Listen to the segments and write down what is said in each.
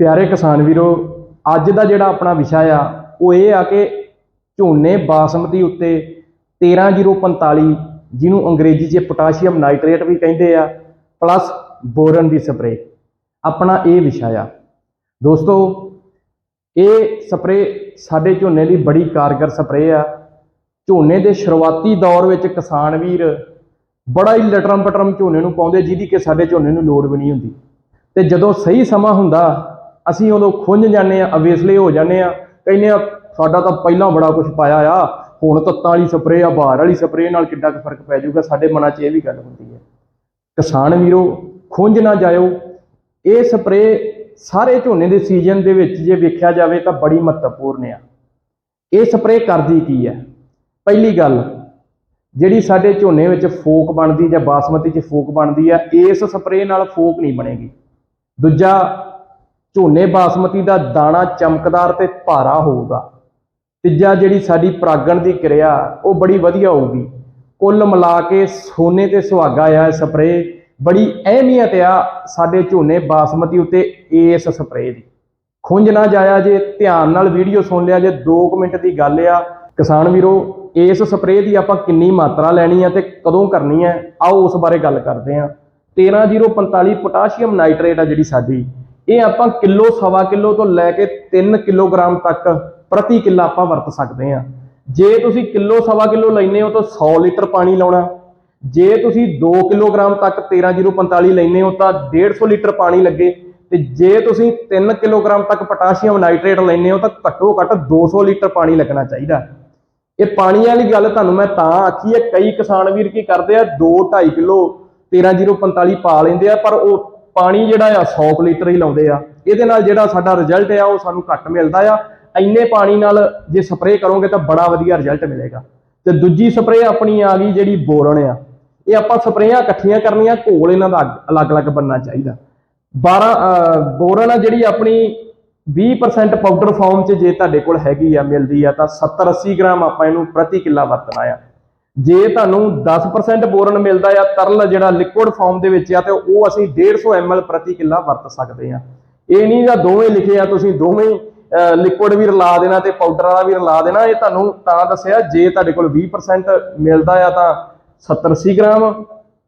ਪਿਆਰੇ ਕਿਸਾਨ ਵੀਰੋ, ਅੱਜ ਦਾ ਜਿਹੜਾ ਆਪਣਾ ਵਿਸ਼ਾ ਆ, ਉਹ ਇਹ ਆ ਕਿ ਝੋਨੇ ਬਾਸਮਤੀ ਉੱਤੇ 13045 ਜਿਹਨੂੰ ਅੰਗਰੇਜ਼ੀ 'ਚ ਪੋਟਾਸ਼ੀਅਮ ਨਾਈਟ੍ਰੇਟ ਵੀ ਕਹਿੰਦੇ ਆ, ਪਲੱਸ ਬੋਰਨ ਦੀ ਸਪਰੇ ਆਪਣਾ ਇਹ ਵਿਸ਼ਾ ਆ। ਦੋਸਤੋ, ਇਹ ਸਪਰੇ ਸਾਡੇ ਝੋਨੇ ਦੀ ਬੜੀ ਕਾਰਗਰ ਸਪਰੇ ਆ। ਝੋਨੇ ਦੇ ਸ਼ੁਰੂਆਤੀ ਦੌਰ ਵਿੱਚ ਕਿਸਾਨ ਵੀਰ ਬੜਾ ਹੀ ਲਟਰਮ ਪਟਰਮ ਝੋਨੇ ਨੂੰ ਪਾਉਂਦੇ, ਜਿਹਦੀ ਕਿ ਸਾਡੇ ਝੋਨੇ ਨੂੰ ਲੋੜ ਵੀ ਨਹੀਂ ਹੁੰਦੀ। ਤੇ ਜਦੋਂ ਸਹੀ ਸਮਾਂ ਹੁੰਦਾ ਅਸੀਂ ਉਦੋਂ ਖੁੰਝ ਜਾਂਦੇ ਆ ਅਵੇਸਲੇ ਹੋ ਜਾਂਦੇ ਆ ਕਹਿੰਦੇ ਆ ਸਾਡਾ ਤਾਂ ਪਹਿਲਾਂ ਬੜਾ ਕੁਝ ਪਾਇਆ ਆ। ਹੁਣ ਤੱਤਾਂ ਵਾਲੀ ਸਪਰੇਅ ਆ, ਬਾਹਰ ਵਾਲੀ ਸਪਰੇਅ ਨਾਲ ਕਿੱਡਾ ਕੁ ਫ਼ਰਕ ਪੈ ਜਾਊਗਾ? ਸਾਡੇ ਮਨਾਂ 'ਚ ਇਹ ਵੀ ਗੱਲ ਹੁੰਦੀ ਹੈ। ਕਿਸਾਨ ਵੀਰੋ, ਖੁੰਝ ਨਾ ਜਾਇਓ। ਇਹ ਸਪਰੇਅ ਸਾਰੇ ਝੋਨੇ ਦੇ ਸੀਜ਼ਨ ਦੇ ਵਿੱਚ ਜੇ ਵੇਖਿਆ ਜਾਵੇ ਤਾਂ ਬੜੀ ਮਹੱਤਵਪੂਰਨ ਆ। ਇਹ ਸਪਰੇਅ ਕਰਦੀ ਕੀ ਹੈ? ਪਹਿਲੀ ਗੱਲ, ਜਿਹੜੀ ਸਾਡੇ ਝੋਨੇ ਵਿੱਚ ਫੋਕ ਬਣਦੀ ਜਾਂ ਬਾਸਮਤੀ 'ਚ ਫੋਕ ਬਣਦੀ ਆ, ਇਸ ਸਪਰੇਅ ਨਾਲ ਫੋਕ ਨਹੀਂ ਬਣੇਗੀ। ਦੂਜਾ ਝੋਨੇ ਬਾਸਮਤੀ ਦਾ ਦਾਣਾ ਚਮਕਦਾਰ ਤੇ ਭਾਰਾ ਹੋਊਗਾ। ਤੀਜਾ ਜਿਹੜੀ ਸਾਡੀ ਪ੍ਰਾਗਣ ਦੀ ਕਿਰਿਆ, ਉਹ ਬੜੀ ਵਧੀਆ ਹੋਊਗੀ। ਕੁੱਲ ਮਿਲਾ ਕੇ ਸੋਨੇ ਤੇ ਸੁਹਾਗਾ ਆ ਇਹ ਸਪਰੇ ਬੜੀ ਅਹਿਮੀਅਤ ਆ ਸਾਡੇ ਝੋਨੇ ਬਾਸਮਤੀ ਉੱਤੇ ਇਸ ਸਪਰੇ ਦੀ। ਖੁੰਝ ਨਾ ਜਾਇਆ ਜੇ, ਧਿਆਨ ਨਾਲ ਵੀਡੀਓ ਸੁਣ ਲਿਆ ਜੇ 2 ਮਿੰਟ ਦੀ ਗੱਲ ਆ। ਕਿਸਾਨ ਵੀਰੋ, ਇਸ ਸਪਰੇ ਦੀ ਆਪਾਂ ਕਿੰਨੀ ਮਾਤਰਾ ਲੈਣੀ ਹੈ ਤੇ ਕਦੋਂ ਕਰਨੀ ਹੈ ਆਓ ਉਸ ਬਾਰੇ ਗੱਲ ਕਰਦੇ ਆ। 13045 ਪੋਟਾਸ਼ੀਅਮ ਨਾਈਟ੍ਰੇਟ ਆ ਜਿਹੜੀ ਸਾਡੀ। ਇਹ ਆਪਾਂ ਕਿਲੋ, ਸਵਾ ਕਿਲੋ ਤੋਂ ਲੈ ਕੇ 3 ਕਿਲੋਗ੍ਰਾਮ ਤੱਕ ਪ੍ਰਤੀ ਕਿੱਲਾ ਆਪਾਂ ਵਰਤ ਸਕਦੇ ਹਾਂ। ਜੇ ਤੁਸੀਂ ਕਿਲੋ, ਸਵਾ ਕਿਲੋ ਲੈਨੇ ਹੋ ਤਾਂ 100 ਲੀਟਰ ਪਾਣੀ ਲਾਉਣਾ। ਜੇ ਤੁਸੀਂ 2 ਕਿਲੋਗ੍ਰਾਮ ਤੱਕ 13045 ਲੈਨੇ ਹੋ ਤਾਂ 150 ਲੀਟਰ ਪਾਣੀ ਲੱਗੇ। ਤੇ ਜੇ ਤੁਸੀਂ 3 ਕਿਲੋਗ੍ਰਾਮ ਤੱਕ ਪੋਟਾਸ਼ੀਅਮ ਨਾਈਟ੍ਰੇਟ ਲੈਨੇ ਹੋ ਤਾਂ ਘੱਟੋ ਘੱਟ 200 ਲੀਟਰ ਪਾਣੀ ਲੱਗਣਾ ਚਾਹੀਦਾ। ਇਹ ਪਾਣੀ ਵਾਲੀ ਗੱਲ ਤੁਹਾਨੂੰ ਮੈਂ ਤਾਂ ਆਖੀ ਹੈ, ਕਈ ਕਿਸਾਨ ਵੀਰ ਕੀ ਕਰਦੇ ਆ 2 2.5 ਕਿਲੋ 13045 ਪਾ ਲੈਂਦੇ ਆ, ਪਰ ਉਹ ਪਾਣੀ ਜਿਹੜਾ ਆ 100 ਕੁ ਲੀਟਰ ਹੀ ਲਾਉਂਦੇ ਆ। ਇਹਦੇ ਨਾਲ ਜਿਹੜਾ ਸਾਡਾ ਰਿਜ਼ਲਟ ਆ, ਉਹ ਸਾਨੂੰ ਘੱਟ ਮਿਲਦਾ ਆ। ਇੰਨੇ ਪਾਣੀ ਨਾਲ ਜੇ ਸਪਰੇਅ ਕਰੋਗੇ ਤਾਂ ਬੜਾ ਵਧੀਆ ਰਿਜ਼ਲਟ ਮਿਲੇਗਾ। ਤੇ ਦੂਜੀ ਸਪਰੇਅ ਆਪਣੀ ਆ ਗਈ ਜਿਹੜੀ ਬੋਰਨ ਆ। ਇਹ ਆਪਾਂ ਸਪਰੇਆਂ ਇਕੱਠੀਆਂ ਕਰਨੀਆਂ, ਘੋਲ ਇਹਨਾਂ ਦਾ ਅਲੱਗ-ਅਲੱਗ ਬੰਨਣਾ ਚਾਹੀਦਾ। 12 ਬੋਰਨ ਆ ਜਿਹੜੀ ਆਪਣੀ 20% ਪਾਊਡਰ ਫਾਰਮ 'ਚ ਜੇ ਤੁਹਾਡੇ ਕੋਲ ਹੈਗੀ ਆ, ਮਿਲਦੀ ਆ, ਤਾਂ 70 80 ਗ੍ਰਾਮ ਆਪਾਂ ਇਹਨੂੰ ਪ੍ਰਤੀ ਕਿੱਲਾ ਵਰਤਣਾ ਆ। ਜੇ ਤੁਹਾਨੂੰ 10% ਬੋਰਨ ਮਿਲਦਾ ਆ, ਤਰਲ ਜਿਹੜਾ ਲਿਕੁਇਡ ਫਾਰਮ ਦੇ ਵਿੱਚ ਆ, ਤੇ ਉਹ ਅਸੀਂ 150 ml ਪ੍ਰਤੀ ਕਿੱਲਾ ਵਰਤ ਸਕਦੇ ਆ। ਇਹ ਨਹੀਂ ਜਾਂ ਦੋਵੇਂ ਲਿਖੇ ਆ, ਤੁਸੀਂ ਦੋਵੇਂ ਲਿਕੁਇਡ ਵੀ ਰਲਾ ਦੇਣਾ ਤੇ ਪਾਊਡਰ ਵਾਲਾ ਵੀ ਰਲਾ ਦੇਣਾ, ਇਹ ਤੁਹਾਨੂੰ ਤਾਂ ਦੱਸਿਆ, ਜੇ ਤੁਹਾਡੇ ਕੋਲ 20% ਮਿਲਦਾ ਆ ਤਾਂ 70 80 ਗ੍ਰਾਮ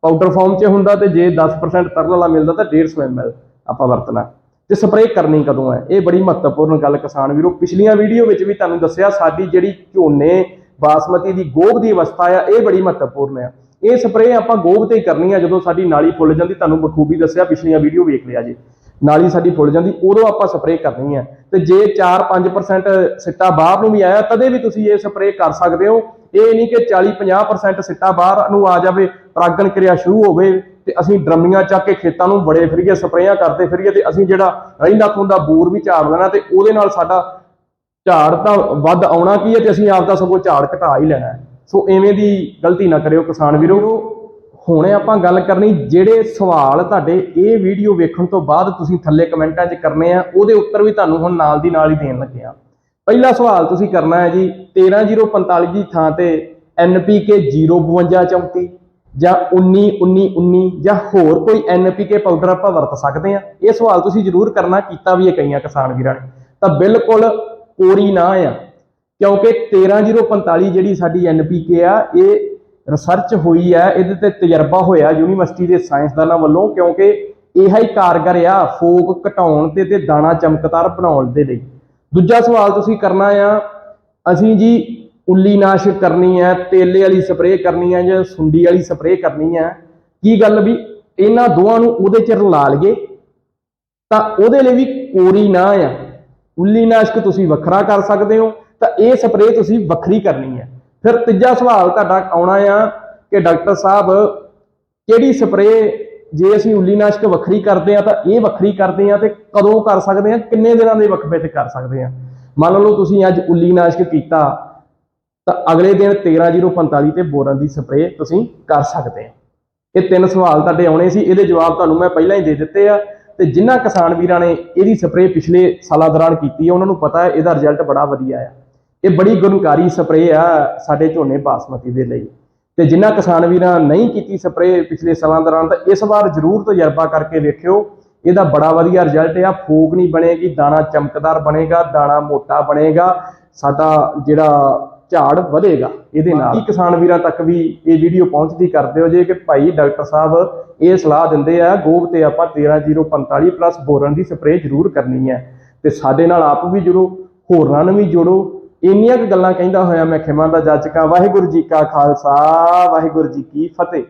ਪਾਊਡਰ ਫਾਰਮ 'ਚ ਹੁੰਦਾ ਤੇ ਜੇ 10% ਤਰਲ ਵਾਲਾ ਮਿਲਦਾ ਤਾਂ 150 ml ਆਪਾਂ ਵਰਤਣਾ। ਤੇ ਸਪਰੇਅ ਕਰਨੀ ਕਦੋਂ ਹੈ ਇਹ ਬੜੀ ਮਹੱਤਵਪੂਰਨ ਗੱਲ ਕਿਸਾਨ ਵੀਰੋ, ਪਿਛਲੀਆਂ ਵੀਡੀਓ ਵਿੱਚ ਵੀ ਤੁਹਾਨੂੰ ਦੱਸਿਆ, ਸਾਡੀ ਜਿਹੜੀ ਝੋਨੇ ਬਾਸਮਤੀ ਦੀ ਗੋਭ ਦੀ ਅਵਸਥਾ ਆ, ਇਹ ਬੜੀ ਮਹੱਤਵਪੂਰਨ ਆ। ਇਹ ਸਪਰੇਅ ਆਪਾਂ ਗੋਭ ਤੇ ਕਰਨੀ ਆ ਜਦੋਂ ਸਾਡੀ ਨਾਲੀ ਫੁੱਲ ਜਾਂਦੀ, ਤੁਹਾਨੂੰ ਬਖੂਬੀ ਦੱਸਿਆ, ਪਿਛਲੀਆਂ ਵੀਡੀਓ ਵੇਖ ਲਿਆ ਜੀ। ਨਾਲੀ ਸਾਡੀ ਫੁੱਲ ਜਾਂਦੀ, ਉਦੋਂ ਆਪਾਂ ਸਪਰੇਅ ਕਰਨੀ ਆ। ਤੇ ਜੇ 4-5% ਸਿੱਟਾ ਬਾਹਰ ਨੂੰ ਵੀ ਆਇਆ, ਤਦੇ ਵੀ ਤੁਸੀਂ ਇਹ ਸਪਰੇਅ ਕਰ ਸਕਦੇ ਹੋ। ਇਹ ਨਹੀਂ ਕਿ 40-50% ਸਿੱਟਾ ਬਾਹਰ ਨੂੰ ਆ ਜਾਵੇ, ਪਰਾਗਣ ਕਿਰਿਆ ਸ਼ੁਰੂ ਹੋਵੇ, ਤੇ ਅਸੀਂ ਡਰਮੀਆਂ ਚੱਕ ਕੇ ਖੇਤਾਂ ਨੂੰ ਬੜੇ ਫਿਰੀਏ ਸਪਰੇਆਂ ਕਰਦੇ ਫਿਰੀਏ, ਤੇ ਅਸੀਂ ਜਿਹੜਾ ਰਹਿੰਦਾ ਖੁੰਦਾ ਬੂਰ ਵੀ ਝਾੜ ਦੇਣਾ ਤੇ ਉਹਦੇ ਨਾਲ ਸਾਡਾ ਝਾੜ ਤਾਂ ਵੱਧ ਆਉਣਾ ਕੀ ਹੈ ਤੇ ਅਸੀਂ ਆਪਦਾ ਸਗੋਂ ਝਾੜ ਘਟਾ ਹੀ ਲੈਣਾ ਸੋ ਐਵੇਂ ਦੀ ਗਲਤੀ ਨਾ ਕਰਿਓ ਕਿਸਾਨ ਵੀਰੋ। ਹੁਣੇ ਆਪਾਂ ਗੱਲ ਕਰਨੀ, ਜਿਹੜੇ ਸਵਾਲ ਤੁਹਾਡੇ ਇਹ ਵੀਡੀਓ ਵੇਖਣ ਤੋਂ ਬਾਅਦ ਤੁਸੀਂ ਥੱਲੇ ਕਮੈਂਟਾਂ 'ਚ ਕਰਨੇ ਆ, ਉਹਦੇ ਉੱਤਰ ਵੀ ਤੁਹਾਨੂੰ ਹੁਣ ਨਾਲ ਦੀ ਨਾਲ ਹੀ ਦੇਣ ਲੱਗੇ ਆ। ਪਹਿਲਾ ਸਵਾਲ ਤੁਸੀਂ ਕਰਨਾ ਹੈ ਜੀ 13045 ਦੀ ਥਾਂ ਤੇ NPK 05234 ਜਾਂ 191919 ਜਾਂ ਹੋਰ ਕੋਈ NPK ਪਾਊਡਰ ਆਪਾਂ ਵਰਤ ਸਕਦੇ ਆ। ਇਹ ਸਵਾਲ ਤੁਸੀਂ ਜ਼ਰੂਰ ਕਰਨਾ, ਕੀਤਾ ਵੀ ਹੈ ਕਈਆਂ ਕਿਸਾਨ ਵੀਰਾਂ ਨੇ। ਤਾਂ ਬਿਲਕੁਲ ਕੋਰੀ ਨਾ ਆ। ਕਿਉਂਕਿ 13045 ਜਿਹੜੀ ਸਾਡੀ NPK ਆ, ਇਹ ਰਿਸਰਚ ਹੋਈ ਹੈ ਇਹਦੇ ਤੇ ਤਜਰਬਾ ਹੋਇਆ ਯੂਨੀਵਰਸਿਟੀ ਦੇ ਸਾਇੰਸਦਾਨਾਂ ਵੱਲੋਂ, ਕਿਉਂਕਿ ਇਹ ਹੀ ਕਾਰਗਰ ਆ ਫੋਕ ਘਟਾਉਣ ਤੇ ਤੇ ਦਾਣਾ ਚਮਕਦਾਰ ਬਣਾਉਣ ਦੇ ਲਈ। ਦੂਜਾ ਸਵਾਲ ਤੁਸੀਂ ਕਰਨਾ ਆ, ਅਸੀਂ ਜੀ ਉੱਲੀ ਨਾਸ਼ਕ ਕਰਨੀ ਹੈ ਤੇਲੇ ਵਾਲੀ ਸਪਰੇਅ ਕਰਨੀ ਹੈ ਜਾਂ ਸੁੰਡੀ ਵਾਲੀ ਸਪਰੇਅ ਕਰਨੀ ਹੈ ਕੀ ਗੱਲ ਵੀ ਇਹਨਾਂ ਦੋਵਾਂ ਨੂੰ ਉਹਦੇ ਚ ਰਲਾ ਲਈਏ? ਤਾਂ ਉਹਦੇ ਲਈ ਵੀ ਕੋਰੀ ਨਾ ਆ। ਉੱਲੀ ਨਾਸ਼ਕ ਤੁਸੀਂ ਵੱਖਰਾ ਕਰ ਸਕਦੇ ਹੋ, ਤਾਂ ਇਹ ਸਪਰੇਅ ਤੁਸੀਂ ਵੱਖਰੀ ਕਰਨੀ ਹੈ। ਫਿਰ ਤੀਜਾ ਸਵਾਲ ਤੁਹਾਡਾ ਆਉਣਾ ਆ ਕਿ ਡਾਕਟਰ ਸਾਹਿਬ, ਕਿਹੜੀ ਸਪਰੇਅ ਜੇ ਅਸੀਂ ਉੱਲੀ ਨਾਸ਼ਕ ਵੱਖਰੀ ਕਰਦੇ ਆ ਤਾਂ ਇਹ ਵੱਖਰੀ ਕਰਦੇ ਆ ਤੇ ਕਦੋਂ ਕਰ ਸਕਦੇ ਆ ਕਿੰਨੇ ਦਿਨਾਂ ਦੇ ਵਕਫੇ ਤੇ ਕਰ ਸਕਦੇ ਆ ਮੰਨ ਲਓ ਤੁਸੀਂ ਅੱਜ ਉੱਲੀ ਨਾਸ਼ਕ ਕੀਤਾ, ਤਾਂ ਅਗਲੇ ਦਿਨ 13045 ਤੇ ਬੋਰਨ ਦੀ ਸਪਰੇਅ ਤੁਸੀਂ ਕਰ ਸਕਦੇ ਆ ਇਹ ਤਿੰਨ ਸਵਾਲ ਤੁਹਾਡੇ ਆਉਣੇ ਸੀ, ਇਹਦੇ ਜਵਾਬ ਤੁਹਾਨੂੰ ਮੈਂ ਪਹਿਲਾਂ ਹੀ ਦੇ ਦਿੱਤੇ ਆ। ਤੇ ਜਿਨ੍ਹਾਂ ਕਿਸਾਨ ਵੀਰਾਂ ਨੇ ਇਹਦੀ ਸਪਰੇਅ ਪਿਛਲੇ ਸਾਲਾਂ ਦੌਰਾਨ ਕੀਤੀ ਹੈ ਉਹਨਾਂ ਨੂੰ ਪਤਾ ਹੈ, ਇਹਦਾ ਰਿਜ਼ਲਟ ਬੜਾ ਵਧੀਆ ਆ। ਇਹ ਬੜੀ ਗੁਣਕਾਰੀ ਸਪਰੇਅ ਆ ਸਾਡੇ ਝੋਨੇ ਬਾਸਮਤੀ ਦੇ ਲਈ। ਤੇ ਜਿਨ੍ਹਾਂ ਕਿਸਾਨ ਵੀਰਾਂ ਨਹੀਂ ਕੀਤੀ ਸਪਰੇਅ ਪਿਛਲੇ ਸਾਲਾਂ ਦੌਰਾਨ, ਤਾਂ ਇਸ ਵਾਰ ਜ਼ਰੂਰ ਤਜਰਬਾ ਕਰਕੇ ਵੇਖਿਓ, ਇਹਦਾ ਬੜਾ ਵਧੀਆ ਰਿਜ਼ਲਟ ਆ। ਫੋਕ ਨਹੀਂ ਬਣੇਗੀ, ਦਾਣਾ ਚਮਕਦਾਰ ਬਣੇਗਾ, ਦਾਣਾ ਮੋਟਾ ਬਣੇਗਾ। ਸਾਡਾ ਜਿਹੜਾ ਝਾੜ ਵਧੇਗਾ ਇਹਦੇ ਨਾਲ। ਕੀ ਕਿਸਾਨ ਵੀਰਾਂ ਤੱਕ ਵੀ ਇਹ ਵੀਡੀਓ ਪਹੁੰਚਦੀ ਕਰਦੇ ਹੋ ਜੇ ਕਿ ਭਾਈ ਡਾਕਟਰ ਸਾਹਿਬ ਇਹ ਸਲਾਹ ਦਿੰਦੇ ਆ, ਗੋਬ ਤੇ ਆਪਾਂ 13045 ਪਲੱਸ ਬੋਰਨ ਦੀ ਸਪਰੇਅ ਜ਼ਰੂਰ ਕਰਨੀ ਹੈ। ਤੇ ਸਾਡੇ ਨਾਲ ਆਪ ਵੀ ਜੁੜੋ, ਹੋਰਨਾਂ ਨੂੰ ਵੀ ਜੁੜੋ। ਇੰਨੀਆਂ ਕੁ ਗੱਲਾਂ ਕਹਿੰਦਾ ਹੋਇਆ ਮੈਂ ਖਿਮਾ ਦਾ ਜਾਚਕਾਂ, ਵਾਹਿਗੁਰੂ ਜੀ ਕਾ ਖਾਲਸਾ, ਵਾਹਿਗੁਰੂ ਜੀ ਕੀ ਫਤਿਹ।